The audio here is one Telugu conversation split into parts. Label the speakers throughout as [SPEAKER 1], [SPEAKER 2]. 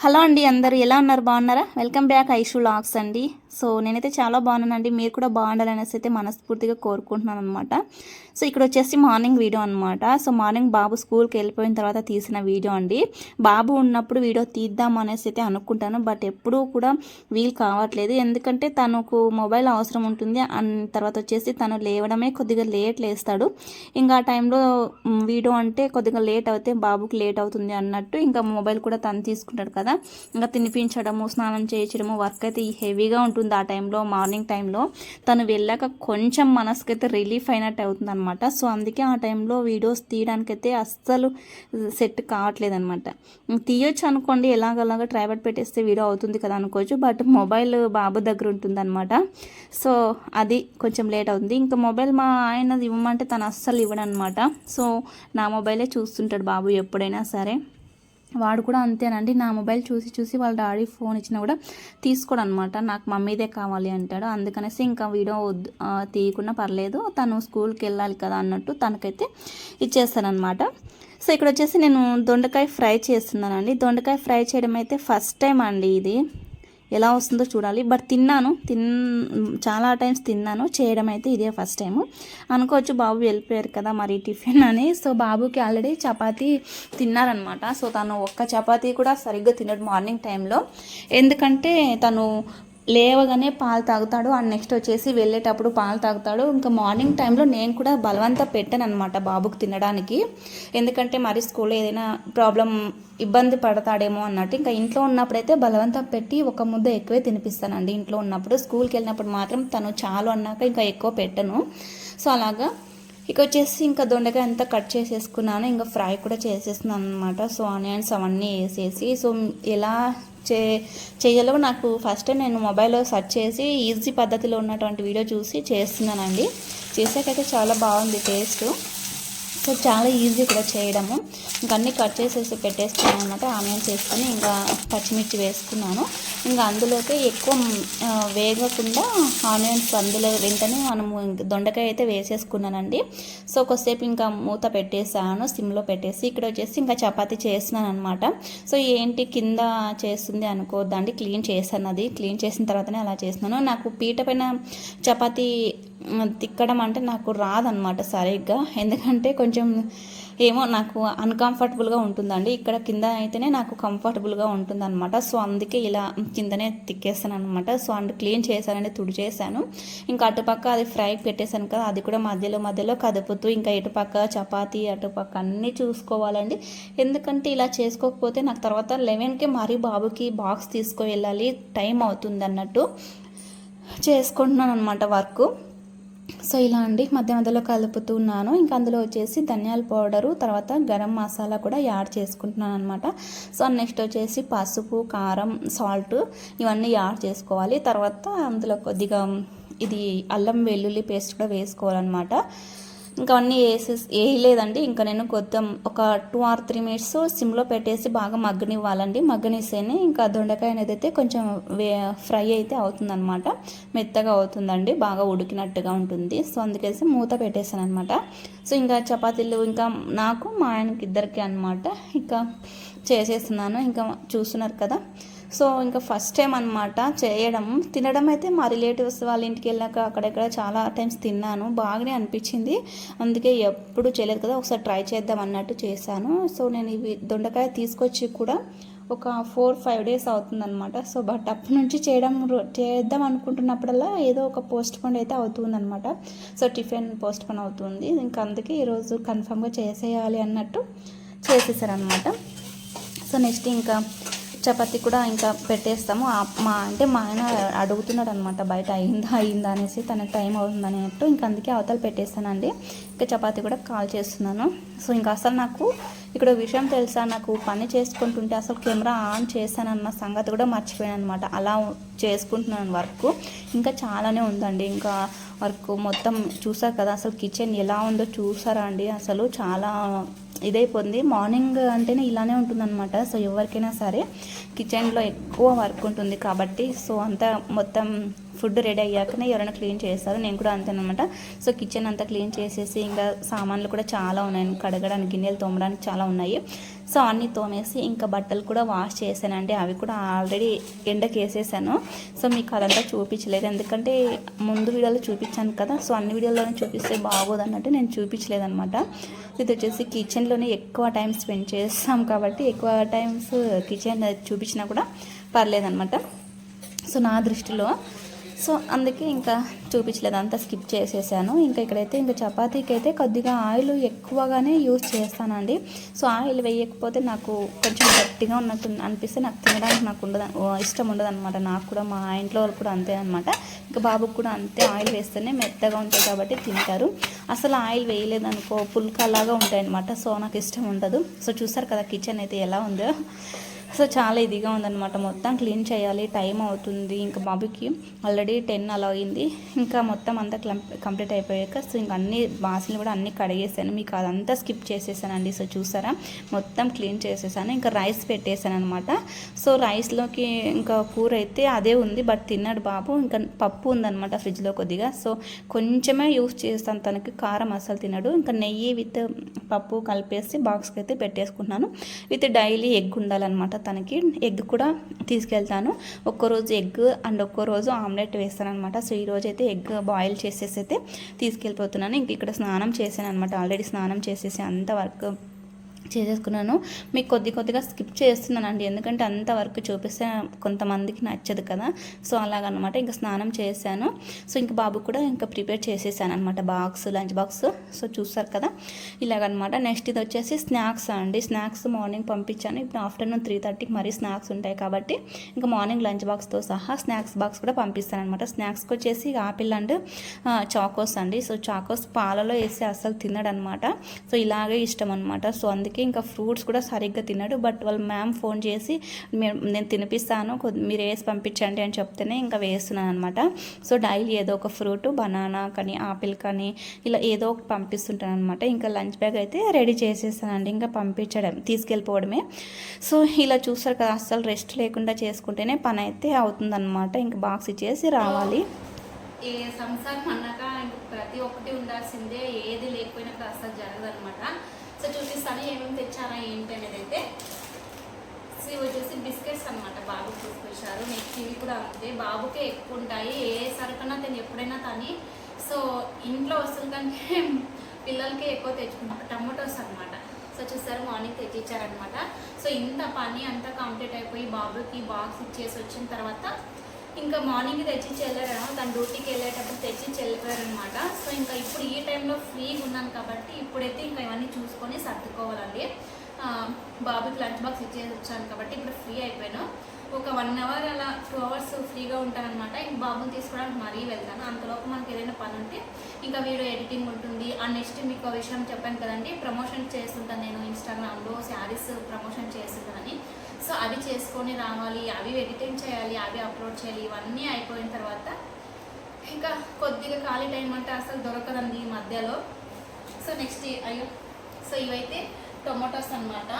[SPEAKER 1] హలో అండి అందరు ఎలా ఉన్నారు? బాగున్నారా? వెల్కమ్ బ్యాక్ ఐషు లాక్స్ అండి. సో నేనైతే చాలా బాగున్నానండి. మీరు కూడా బాగుండాలనేసి అయితే మనస్ఫూర్తిగా కోరుకుంటున్నాను అనమాట సో ఇక్కడ వచ్చేసి మార్నింగ్ వీడియో అనమాట సో మార్నింగ్ బాబు స్కూల్కి వెళ్ళిపోయిన తర్వాత తీసిన వీడియో అండి. బాబు ఉన్నప్పుడు వీడియో తీద్దాం అనేసి అయితే అనుకుంటాను. బట్ ఎప్పుడూ కూడా వీలు కావట్లేదు. ఎందుకంటే తనకు మొబైల్ అవసరం ఉంటుంది. తర్వాత వచ్చేసి తను లేవడమే కొద్దిగా లేట్ లేస్తాడు. ఇంకా ఆ టైంలో వీడియో అంటే కొద్దిగా లేట్ అవుతే బాబుకి లేట్ అవుతుంది అన్నట్టు ఇంకా మొబైల్ కూడా తను తీసుకుంటాడు కదా. ఇంకా తినిపించడము స్నానం చేయించడము వర్క్ అయితే హెవీగా ఉంటుంది. ఆ టైంలో మార్నింగ్ టైంలో. తను వెళ్ళాక కొంచెం మనసుకైతే రిలీఫ్ అయినట్టు అవుతుంది అనమాట సో అందుకే ఆ టైంలో వీడియోస్ తీయడానికైతే అస్సలు సెట్ కావట్లేదు అనమాట తీయొచ్చు అనుకోండి ఎలాగలాగా ట్రైబట్ పెట్టేస్తే వీడియో అవుతుంది కదా అనుకోవచ్చు బట్ మొబైల్ బాబు దగ్గర ఉంటుంది అనమాట సో అది కొంచెం లేట్ అవుతుంది. ఇంకా మొబైల్ మా ఆయనది ఇవ్వమంటే తను అస్సలు ఇవ్వడనమాట సో నా మొబైలే చూస్తుంటాడు బాబు ఎప్పుడైనా సరే. వాడు కూడా అంతేనండి. నా మొబైల్ చూసి చూసి వాళ్ళ డాడీ ఫోన్ ఇచ్చినా కూడా తీసుకోడు అనమాట నాకు మమ్మీదే కావాలి అంటాడు. అందుకనేసి ఇంకా వీడియో వద్దు తీయకుండా పర్లేదు. తను స్కూల్కి వెళ్ళాలి కదా అన్నట్టు తనకైతే ఇచ్చేస్తానమాట సో ఇక్కడ వచ్చేసి నేను దొండకాయ ఫ్రై చేస్తున్నానండి. దొండకాయ ఫ్రై చేయడం అయితే ఫస్ట్ టైం అండి ఇది. ఎలా వస్తుందో చూడాలి. బట్ తిన్నాను. తిన్ చాలా టైమ్స్ తిన్నాను. చేయడం అయితే ఇదే ఫస్ట్ టైం అనుకోవచ్చు బాబు వెళ్ళిపోయారు కదా మరి టిఫిన్ అని. సో బాబుకి ఆల్రెడీ చపాతీ తిన్నారనమాట. సో తను ఒక్క చపాతీ కూడా సరిగ్గా తినడు మార్నింగ్ టైంలో. ఎందుకంటే తను లేవగానే పాలు తాగుతాడు. అండ్ నెక్స్ట్ వచ్చేసి వెళ్ళేటప్పుడు పాలు తాగుతాడు. ఇంకా మార్నింగ్ టైంలో నేను కూడా బలవంత పెట్టాను అనమాట బాబుకు తినడానికి. ఎందుకంటే మరి స్కూల్లో ఏదైనా ప్రాబ్లం ఇబ్బంది పడతాడేమో అన్నట్టు. ఇంకా ఇంట్లో ఉన్నప్పుడైతే బలవంతం పెట్టి ఒక ముద్ద ఎక్కువే తినిపిస్తానండి ఇంట్లో ఉన్నప్పుడు. స్కూల్కి వెళ్ళినప్పుడు మాత్రం తను చాలు అన్నాక ఇంకా ఎక్కువ పెట్టను. సో అలాగా. ఇక వచ్చేసి ఇంకా దొండకాయ అంతా కట్ చేసేసుకున్నాను. ఇంకా ఫ్రై కూడా చేసేస్తున్నాను అనమాట సో ఆనియన్స్ అవన్నీ వేసేసి. సో ఎలా చే చేయాలో నాకు ఫస్ట్ నేను మొబైల్లో సెర్చ్ చేసి ఈజీ పద్ధతిలో ఉన్నటువంటి వీడియో చూసి చేస్తున్నానండి. చేసాకైతే చాలా బాగుంది టేస్ట్ సో చాలా ఈజీ కూడా చేయడము. ఇంకా అన్నీ కట్ చేసేసి పెట్టేసుకున్నాను అనమాట ఆనియన్స్ వేసుకొని ఇంకా పచ్చిమిర్చి వేసుకున్నాను. ఇంకా అందులోకి ఎక్కువ వేగకుండా ఆనియన్స్ అందులో వెంటనే మనము దొండకాయ అయితే వేసేసుకున్నానండి. సో కొద్దిసేపు ఇంకా మూత పెట్టేసాను సిమ్లో పెట్టేసి. ఇక్కడ వచ్చేసి ఇంకా చపాతి చేస్తున్నాను అనమాట సో ఏంటి కింద చేస్తుంది అనుకోవద్దండి క్లీన్ చేశాను అది. క్లీన్ చేసిన తర్వాతనే అలా చేస్తున్నాను. నాకు పీట పైన చపాతీ తిక్కడం అంటే నాకు రాదనమాట సరిగ్గా. ఎందుకంటే కొంచెం ఏమో నాకు అన్కంఫర్టబుల్గా ఉంటుందండి. ఇక్కడ కింద అయితేనే నాకు కంఫర్టబుల్గా ఉంటుందన్నమాట. సో అందుకే ఇలా కిందనే తిక్కేస్తాను అనమాట సో అండ్ క్లీన్ చేశానండి తుడిచేసాను ఇంకా అటుపక్క అది ఫ్రై పెట్టేశాను కదా అది కూడా మధ్యలో మధ్యలో కదుపుతూ ఇంకా ఇటుపక్క చపాతీ అటుపక్క అన్నీ చూసుకోవాలండి. ఎందుకంటే ఇలా చేసుకోకపోతే నాకు తర్వాత లెవెన్కి మరీ బాబుకి బాక్స్ తీసుకు వెళ్ళాలి టైం అవుతుంది అన్నట్టు చేసుకుంటున్నాను అనమాట వర్క్. సో ఇలా అండి మధ్య మధ్యలో కలుపుతున్నాను ఇంకా అందులో వచ్చేసి ధనియాల పౌడరు తర్వాత గరం మసాలా కూడా యాడ్ చేసుకుంటున్నాను అనమాట సో నెక్స్ట్ వచ్చేసి పసుపు కారం సాల్ట్ ఇవన్నీ యాడ్ చేసుకోవాలి. తర్వాత అందులో కొద్దిగా ఇది అల్లం వెల్లుల్లి పేస్ట్ కూడా వేసుకోవాలన్నమాట. ఇంకా అన్నీ వేసి వేయలేదండి. ఇంకా నేను కొద్దిగా ఒక టూ ఆర్ త్రీ మినిట్స్ సిమ్లో పెట్టేసి బాగా మగ్గనివ్వాలండి. మగ్గనిస్తేనే ఇంకా దొండకాయ అనేది అయితే కొంచెం వే ఫ్రై అయితే అవుతుందన్నమాట. మెత్తగా అవుతుందండి. బాగా ఉడికినట్టుగా ఉంటుంది. సో అందుకేసి మూత పెట్టేసాను అనమాట సో ఇంకా చపాతీలు ఇంకా నాకు మా ఆయనకి ఇద్దరికి అనమాట ఇంకా చేసేస్తున్నాను. ఇంకా చూస్తున్నారు కదా. సో ఇంకా ఫస్ట్ టైం అనమాట చేయడం. తినడం అయితే మా రిలేటివ్స్ వాళ్ళ ఇంటికి వెళ్ళాక అక్కడెక్కడ చాలా టైమ్స్ తిన్నాను. బాగానే అనిపించింది. అందుకే ఎప్పుడు చేయలేదు కదా ఒకసారి ట్రై చేద్దాం అన్నట్టు చేశాను. సో నేను ఇవి దొండకాయ తీసుకొచ్చి కూడా ఒక ఫోర్ ఫైవ్ డేస్ అవుతుందన్నమాట. సో బట్ అప్పటి నుంచి చేయడం రో- చేద్దాం అనుకుంటున్నప్పుడల్లా ఏదో ఒక పోస్ట్ పోన్ అయితే అవుతుందన్నమాట. సో టిఫిన్ పోస్ట్ పోన్ అవుతుంది. ఇంకా అందుకే ఈరోజు కన్ఫామ్గా చేసేయాలి అన్నట్టు చేసేసారనమాట సో నెక్స్ట్ ఇంకా చపాతీ కూడా ఇంకా పెట్టేస్తాము. మా అంటే మా ఆయన అడుగుతున్నాడు అనమాట బయట అయిందా అయిందా అనేసి తనకు టైం అవుతుంది అన్నట్టు. ఇంకా అందుకే అవతలు పెట్టేస్తానండి. ఇంకా చపాతీ కూడా కాల్ చేస్తున్నాను. సో ఇంకా అసలు నాకు ఇక్కడ విషయం తెలుసా? నాకు పని చేసుకుంటుంటే అసలు కెమెరా ఆన్ చేశానన్న సంగతి కూడా మర్చిపోయాను అనమాట అలా చేసుకుంటున్నాను వర్క్. ఇంకా చాలానే ఉందండి. ఇంకా వర్క్ మొత్తం చూసారు కదా అసలు కిచెన్ ఎలా ఉందో చూసారా అండి? అసలు చాలా ఇదైపోయింది మార్నింగ్ అంటేనే ఇలానే ఉంటుందన్నమాట. సో ఎవరికైనా సరే కిచెన్లో ఎక్కువ వర్క్ ఉంటుంది కాబట్టి సో అంతా మొత్తం ఫుడ్ రెడీ అయ్యాకనే ఎవరైనా క్లీన్ చేస్తారు. నేను కూడా అంతేనమాట సో కిచెన్ అంతా క్లీన్ చేసేసి ఇంకా సామాన్లు కూడా చాలా ఉన్నాయి. కడగడానికి గిన్నెలు తోమడానికి చాలా ఉన్నాయి. సో అన్నీ తోమేసి ఇంకా బట్టలు కూడా వాష్ చేశానండి. అవి కూడా ఆల్రెడీ ఎండకి వేసేసాను సో మీకు అదంతా చూపించలేదు. ఎందుకంటే ముందు వీడియోలో చూపించాను కదా సో అన్ని వీడియోలోనే చూపిస్తే బాగోదు అన్నట్టు నేను చూపించలేదన్నమాట. ఇది వచ్చేసి కిచెన్లోనే ఎక్కువ టైం స్పెండ్ చేస్తాం కాబట్టి ఎక్కువ టైమ్స్ కిచెన్ చూపించినా కూడా పర్లేదనమాట సో నా దృష్టిలో. సో అందుకే ఇంకా చూపించలేదు. అంతా స్కిప్ చేసేసాను. ఇంకా ఇక్కడైతే ఇంకా చపాతీకి అయితే కొద్దిగా ఆయిల్ ఎక్కువగానే యూజ్ చేస్తానండి. సో ఆయిల్ వేయకపోతే నాకు కొంచెం గట్టిగా ఉన్నట్టు అనిపిస్తే నాకు తినడానికి నాకు ఉండదు. ఇష్టం ఉండదు అనమాట నాకు కూడా మా ఇంట్లో వాళ్ళు కూడా అంతే అనమాట ఇంకా బాబుకి కూడా అంతే ఆయిల్ వేస్తేనే మెత్తగా ఉంటాయి కాబట్టి తింటారు. అసలు ఆయిల్ వేయలేదనుకో పుల్కాలాగా ఉంటాయి అనమాట సో నాకు ఇష్టం ఉండదు. సో చూసారు కదా కిచెన్ అయితే ఎలా ఉందో. సో చాలా ఇదిగా ఉందన్నమాట. మొత్తం క్లీన్ చేయాలి టైం అవుతుంది. ఇంకా బాబుకి ఆల్రెడీ టెన్ అలా అయింది. ఇంకా మొత్తం అంతా కంప్లీట్ అయిపోయాక సో ఇంకా అన్ని బాసులు కూడా అన్ని కడిగేసాను. మీకు అదంతా స్కిప్ చేసేసానండి. సో చూసారా? మొత్తం క్లీన్ చేసేసాను. ఇంకా రైస్ పెట్టేశాను అనమాట సో రైస్లోకి ఇంకా కూర అయితే అదే ఉంది. బట్ తిన్నాడు బాబు. ఇంకా పప్పు ఉందనమాట ఫ్రిడ్జ్లో కొద్దిగా. సో కొంచెమే యూస్ చేస్తాను తనకి. కారం అసలు తినడు. ఇంకా నెయ్యి విత్ పప్పు కలిపేసి బాక్స్కి అయితే పెట్టేసుకున్నాను విత్ డైలీ ఎగ్ ఉండాలన్నమాట. తనకి ఎగ్ కూడా తీసుకెళ్తాను. ఒక్కరోజు ఎగ్ అండ్ ఒక్కరోజు ఆమ్లెట్ వేస్తాను అనమాట సో ఈరోజు అయితే ఎగ్ బాయిల్ చేసేసి అయితే తీసుకెళ్ళిపోతున్నాను. ఇంక ఇక్కడ స్నానం చేశాను అనమాట ఆల్రెడీ స్నానం చేసేసి అంత వర్క్ చేసేసుకున్నాను. మీకు కొద్ది కొద్దిగా స్కిప్ చేస్తున్నానండి. ఎందుకంటే అంత వర్క్ చూపిస్తే కొంతమందికి నచ్చదు కదా. సో అలాగనమాట. ఇంకా స్నానం చేశాను. సో ఇంక బాబు కూడా ఇంకా ప్రిపేర్ చేసేసాను అనమాట బాక్స్ లంచ్ బాక్స్. సో చూస్తారు కదా. ఇలాగనమాట. నెక్స్ట్ ఇది వచ్చేసి స్నాక్స్ అండి. స్నాక్స్ మార్నింగ్ పంపించాను. ఇప్పుడు ఆఫ్టర్నూన్ త్రీ థర్టీకి మరీ స్నాక్స్ ఉంటాయి కాబట్టి ఇంకా మార్నింగ్ లంచ్ బాక్స్తో సహా స్నాక్స్ బాక్స్ కూడా పంపిస్తాను అనమాట స్నాక్స్కి వచ్చేసి ఆపిల్ అండ్ చాకోస్ అండి. సో చాకోస్ పాలలో వేసి అస్సలు తినడనమాట. సో ఇలాగే ఇష్టం అనమాట సో అందుకే వచ్చేసరికి ఇంకా ఫ్రూట్స్ కూడా సరిగ్గా తిన్నాడు బట్ వాళ్ళ మ్యామ్ ఫోన్ చేసి నేను తినిపిస్తాను మీరు వేసి పంపించండి అని చెప్తేనే ఇంకా వేస్తున్నాను అనమాట సో డైలీ ఏదో ఒక ఫ్రూట్ బనానా కానీ ఆపిల్ కానీ ఇలా ఏదో ఒక పంపిస్తుంటాను అనమాట ఇంకా లంచ్ బ్యాగ్ అయితే రెడీ చేసేస్తానండి. ఇంకా పంపించడం తీసుకెళ్ళిపోవడమే. సో ఇలా చూస్తారు కదా అస్సలు రెస్ట్ లేకుండా చేసుకుంటేనే పని అయితే అవుతుందన్నమాట. ఇంకా బాక్స్ ఇచ్చేసి రావాలి.
[SPEAKER 2] ఏ సంసారం అన్నాక ప్రతి ఒక్కటి ఉండాల్సిందే. ఏది లేకపోయినా అసలు జరగదు అనమాట సో చూపిస్తాను ఏమేమి తెచ్చానా ఏంటి అనేది అయితే సో ఇవి వచ్చేసి బిస్కెట్స్ అనమాట బాబుకి తీసుకొచ్చారు. నెక్స్ట్ ఇవి కూడా అంతే. బాబుకే ఎక్కువ ఉంటాయి. ఏ సరుకన్నా తను ఎప్పుడైనా తని సో ఇంట్లో వస్తుంది కంటే పిల్లలకి ఎక్కువ తెచ్చుకుంటారు. టమాటోస్ అనమాట సో చూసారు మార్నింగ్ తెచ్చిచ్చారనమాట సో ఇంత పని అంతా కంప్లీట్ అయిపోయి బాబుకి బాక్స్ ఇచ్చేసి వచ్చిన తర్వాత ఇంకా మార్నింగ్ తెచ్చించి వెళ్ళారు తన డ్యూటీకి వెళ్ళేటప్పుడు తెచ్చి వెళ్ళిపోయారనమాట. సో ఇంకా ఇప్పుడు ఈ టైంలో ఫ్రీగా ఉన్నాను కాబట్టి ఇప్పుడైతే ఇంకా ఇవన్నీ చూసుకొని సర్దుకోవాలండి. బాబుకి లంచ్ బాక్స్ ఇచ్చేసి వచ్చాను కాబట్టి ఇప్పుడు ఫ్రీ అయిపోయాను. ఒక వన్ అవర్ అలా టూ అవర్స్ ఫ్రీగా ఉంటానమాట ఇంక బాబుని తీసుకోవడానికి మరీ వెళ్తాను. అంతలోపు మనకి ఏదైనా పని ఉంటే ఇంకా వీడియో ఎడిటింగ్ ఉంటుంది. ఆ నెక్స్ట్ మీకు ఒక విషయం చెప్పాను కదండి. ప్రమోషన్ చేస్తుంటాను నేను ఇన్స్టాగ్రామ్లో శారీస్ ప్రమోషన్ చేస్తుంటానని. సో అవి చేసుకొని రావాలి అవి ఎడిటింగ్ చేయాలి అవి అప్లోడ్ చేయాలి ఇవన్నీ అయిపోయిన తర్వాత ఇంకా కొద్దిగా ఖాళీ టైం అంటే అసలు దొరకదండి ఈ మధ్యలో. సో నెక్స్ట్ అయ్యో. సో ఇవైతే టొమాటోస్ అనమాట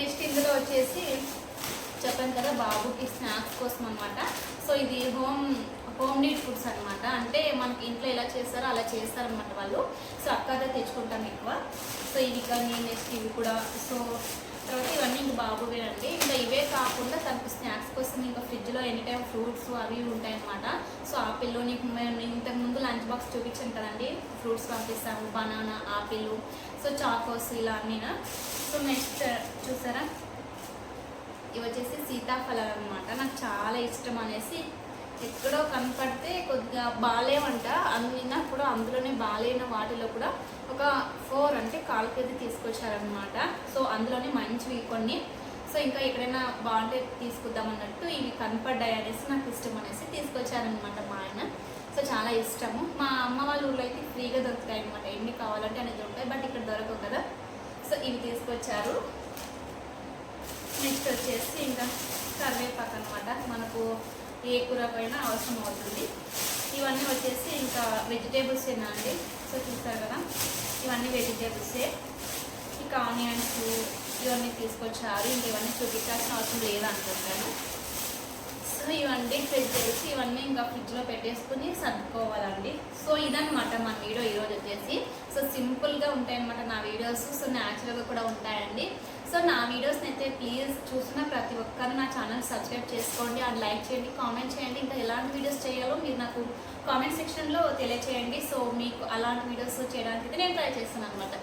[SPEAKER 2] నెక్స్ట్ ఇందులో వచ్చేసి చెప్పాను కదా బాబుకి స్నాక్స్ కోసం అనమాట సో ఇది హోమ్ హోమ్ నీడ్ ఫుడ్స్ అనమాట అంటే మనకి ఇంట్లో ఎలా చేస్తారో అలా చేస్తారనమాట వాళ్ళు. సో అక్కడే తెచ్చుకుంటాం ఎక్కువ. సో ఇవి కానీ నెక్స్ట్ ఇవి కూడా. సో తర్వాత ఇవన్నీ ఇంకా బాబువే అండి. ఇంకా ఇవే కాకుండా తనకు స్నాక్స్ కోసం ఇంకా ఫ్రిడ్జ్లో ఎనీ టైం ఫ్రూట్స్ అవి ఉంటాయన్నమాట. సో ఆపిల్ నీకు ఇంతకు ముందు లంచ్ బాక్స్ చూపించాను కదండి. ఫ్రూట్స్ పంపిస్తాము బనానా ఆపిల్. సో చాకోస్ ఇలా అన్నీనా. సో నెక్స్ట్ చూసారా? ఇవి వచ్చేసి సీతాఫలం అనమాట నాకు చాలా ఇష్టం అనేసి ఎక్కడో కనపడితే కొద్దిగా బాగాలేవంట అందినా కూడా అందులోనే బాగాలేని వాటిలో కూడా ఒక ఫోర్ అంటే కాలు కేజీ తీసుకొచ్చారనమాట సో అందులోనే మంచివి కొన్ని. సో ఇంకా ఎక్కడైనా బాగుంటే తీసుకుందాం అన్నట్టు ఇవి కనపడ్డాయి అనేసి నాకు ఇష్టం అనేసి తీసుకొచ్చారనమాట మా ఆయన. సో చాలా ఇష్టము. మా అమ్మ వాళ్ళ ఊళ్ళో అయితే ఫ్రీగా దొరుకుతాయి అనమాట ఎన్ని కావాలంటే అనేది ఉంటాయి బట్ ఇక్కడ దొరకవు కదా. సో ఇవి తీసుకొచ్చారు. నెక్స్ట్ వచ్చేసి ఇంకా కరివేపాకు అనమాట మనకు ఏ కూర పైన అవసరం అవుతుంది. ఇవన్నీ వచ్చేసి ఇంకా వెజిటేబుల్స్ అండి? సో చూస్తారు కదా ఇవన్నీ వెజిటేబుల్సే ఇంకా ఆనియన్స్ ఇవన్నీ తీసుకొచ్చారు. ఇంక ఇవన్నీ చూపించాల్సిన అవసరం లేదనుకుంటాను సో సో ఇవన్నీ వెజిటేబుల్స్ ఇవన్నీ ఇంకా ఫ్రిడ్జ్లో పెట్టేసుకుని సర్దుకోవాలండి. సో ఇదనమాట మన వీడియో ఈరోజు వచ్చేసి. సో సింపుల్గా ఉంటాయన్నమాట నా వీడియోస్. సో న్యాచురల్గా కూడా ఉంటాయండి. సో నా వీడియోస్ని అయితే ప్లీజ్ చూస్తున్న ప్రతి ఒక్కరు నా ఛానల్ సబ్స్క్రైబ్ చేసుకోండి అండ్ లైక్ చేయండి కామెంట్ చేయండి. ఇంకా ఎలాంటి వీడియోస్ చేయాలో మీరు నాకు కామెంట్ సెక్షన్లో తెలియచేయండి. సో మీకు అలాంటి వీడియోస్ చేయడానికి అయితే నేను ట్రై చేస్తాను అనమాట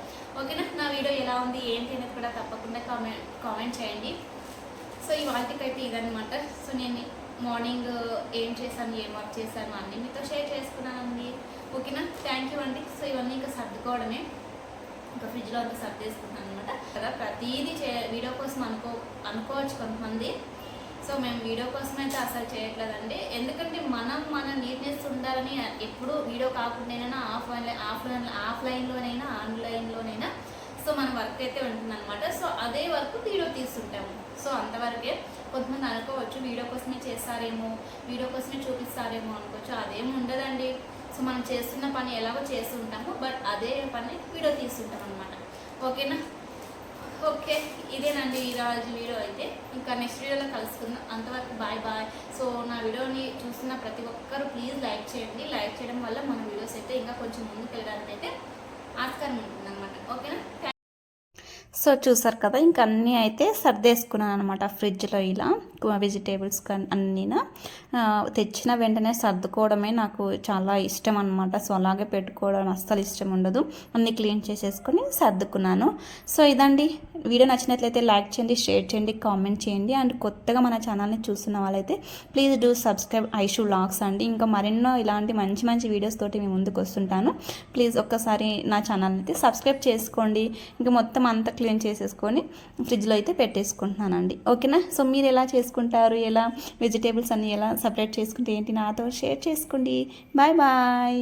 [SPEAKER 2] ఓకేనా? నా వీడియో ఎలా ఉంది ఏంటి అనేది కూడా తప్పకుండా కామెంట్ కామెంట్ చేయండి. సో ఇవాళకైతే ఇదనమాట సో నేను మార్నింగ్ ఏం చేశాను ఏం వర్క్ చేశాను అన్నీ మీతో షేర్ చేసుకున్నానండి. ఓకేనా? థ్యాంక్ యూ అండి. సో ఇవన్నీ ఇంకా సర్దుకోవడమే. ఇంకా ఫ్రిడ్జ్లో అంతా సర్దేసుకుంటాను అనమాట కదా ప్రతిదీ చే వీడియో కోసం అనుకో అనుకోవచ్చు కొంతమంది. సో మేము వీడియో కోసం అయితే అసలు చేయట్లేదండి. ఎందుకంటే మనం మన నీట్నెస్ ఉండాలని ఎప్పుడు వీడియో కాకుండానైనా ఆఫ్లైన్ ఆఫ్లైన్ ఆఫ్లైన్లోనైనా ఆన్లైన్లోనైనా సో మన వర్క్ అయితే ఉంటుందన్నమాట. సో అదే వర్క్ వీడియో తీస్తుంటాము. సో అంతవరకే కొంతమంది అనుకోవచ్చు వీడియో కోసమే చేస్తారేమో వీడియో కోసమే చూపిస్తారేమో అనుకోవచ్చు. అదేమి ఉండదండి. సో మనం చేస్తున్న పని ఎలాగో చేస్తుంటాము బట్ అదే పని వీడియో తీసుకుంటాం అనమాట ఓకేనా? ఓకే ఇదేనండి ఈరోజు వీడియో అయితే. ఇంకా నెక్స్ట్ వీడియోలో కలుసుకుందాం. అంతవరకు బాయ్ బాయ్ సో నా వీడియోని చూస్తున్న ప్రతి ఒక్కరు ప్లీజ్ లైక్ చేయండి. లైక్ చేయడం వల్ల మన వీడియోస్ అయితే ఇంకా కొంచెం ముందుకు వెళ్ళడానికి అయితే ఆస్కారం ఉంటుంది అనమాట
[SPEAKER 1] సో చూసారు కదా ఇంక అన్నీ అయితే సర్దేసుకున్నాను అనమాట ఫ్రిడ్జ్లో ఇలా వెజిటేబుల్స్ అన్నీనా. తెచ్చిన వెంటనే సర్దుకోవడమే నాకు చాలా ఇష్టం అనమాట సో అలాగే పెట్టుకోవడం అస్సలు ఇష్టం ఉండదు. అన్నీ క్లీన్ చేసేసుకొని సర్దుకున్నాను. సో ఇదండి. వీడియో నచ్చినట్లయితే లైక్ చేయండి షేర్ చేయండి కామెంట్ చేయండి. అండ్ కొత్తగా మన ఛానల్ని చూస్తున్న వాళ్ళైతే please do subscribe Aishu vlogs అండి. ఇంకా మరెన్నో ఇలాంటి మంచి మంచి వీడియోస్ తోటి మేము ముందుకు వస్తుంటాను ప్లీజ్ ఒక్కసారి నా ఛానల్ని అయితే సబ్స్క్రైబ్ చేసుకోండి. ఇంకా మొత్తం అంతా క్లీన్ చేసేసుకొని ఫ్రిడ్జ్లో అయితే పెట్టేసుకుంటున్నానండి. ఓకేనా? సో మీరు ఎలా చేసుకుంటారు? ఎలా వెజిటేబుల్స్ అన్ని ఎలా సపరేట్ చేసుకుంటే ఏంటి? నాతో షేర్ చేసుకోండి. Bye bye.